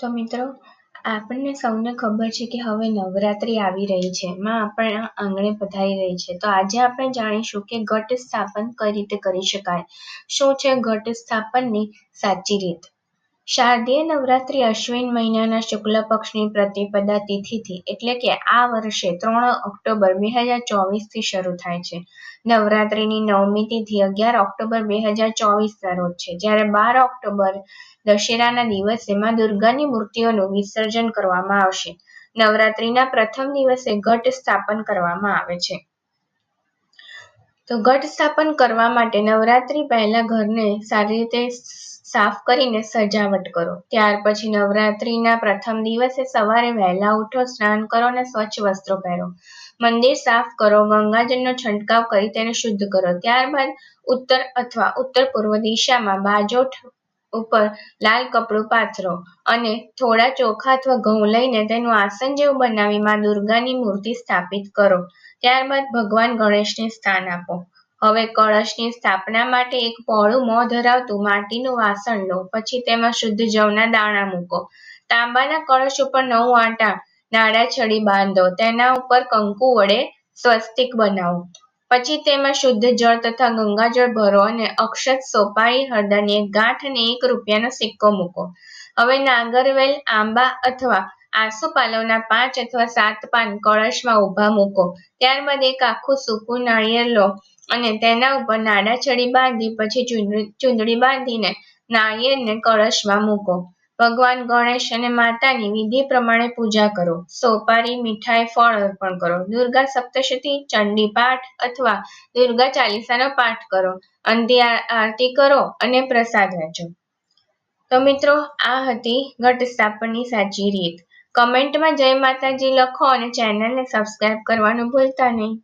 તો મિત્રો, આપણને સૌને ખબર છે કે હવે નવરાત્રિ આવી રહી છે. માં આપણા આંગણે પધારી રહી છે. તો આજે આપણે જાણીશું કે ઘટ સ્થાપન કઈ રીતે કરી શકાય? શું છે ઘટ સ્થાપનની સાચી રીત? શારદીય નવરાત્રિ અશ્વિન મહિનાના શુક્લ પક્ષની પ્રતિપદા તિથિથી એટલે કે આ વર્ષે ત્રણ ઓક્ટોબર બે હજાર ચોવીસથી શરૂ થાય છે. નવરાત્રિની નવમી તિથિ અગિયાર ઓક્ટોબર બે હજાર ચોવીસના રોજ છે. જ્યારે બાર ઓક્ટોબર દશેરાના દિવસે માં દુર્ગાની મૂર્તિઓનું વિસર્જન કરવામાં આવશે. નવરાત્રિના પ્રથમ દિવસે ઘટ સ્થાપન કરવામાં આવે છે. તો ઘટ સ્થાપન કરવા માટે નવરાત્રી પહેલા ઘરને સારી રીતે સાફ કરીને સજાવટ કરો. ત્યાર પછી નવરાત્રિના પ્રથમ દિવસે સવારે વહેલા ઉઠો, સ્નાન કરો અને સ્વચ્છ વસ્ત્રો પહેરો. મંદિર સાફ કરો, ગંગાજળનો છંટકાવ કરી તેને શુદ્ધ કરો. ત્યારબાદ ઉત્તર અથવા ઉત્તર પૂર્વ દિશામાં બાજોઠ ઉપર લાલ કપડું પાથરો અને થોડા ચોખા અથવા ઘઉં લઈને તેનું આસન જેવું બનાવી માં દુર્ગાની મૂર્તિ સ્થાપિત કરો. ત્યારબાદ ભગવાન ગણેશને સ્થાન આપો. હવે કળશની સ્થાપના માટે એક પહોળું મોં ધરાવતું માટીનું વાસણ લો. પછી તેમાં શુદ્ધ જવના દાણા મૂકો. તાંબાના કળશ ઉપર નવ આટા નાડા છડી બાંધો. તેના ઉપર કંકુ વડે સ્વસ્તિક બનાવો. પછી તેમાં શુદ્ધ જળ તથા ગંગાજળ ભરો અને અક્ષત સોપારી, હળદરની એક ગાંઠ અને એક રૂપિયાનો સિક્કો મૂકો. હવે નાગરવેલ, આંબા અથવા આસોપાલવના પાંચ અથવા સાત પાન કળશમાં ઊભા મૂકો. ત્યારબાદ એક આખું સૂકું નાળિયેર લો અને તેના ઉપર નાડા છડી બાંધી, પછી ચૂંદડી બાંધીને નાળિયેરને કળશમાં મૂકો. ભગવાન ગણેશ અને માતાની વિધિ પ્રમાણે પૂજા કરો. સોપારી, મીઠાઈ, ફળ અર્પણ કરો. દુર્ગા સપ્તશતી, ચંડી પાઠ અથવા દુર્ગા ચાલીસાનો પાઠ કરો. અંતે આરતી કરો અને પ્રસાદ વહેંચો તો મિત્રો, આ હતી ઘટ સ્થાપનની સાચી રીત. કમેન્ટમાં જય માતાજી લખો અને ચેનલને સબસ્ક્રાઇબ કરવાનું ભૂલતા નહીં.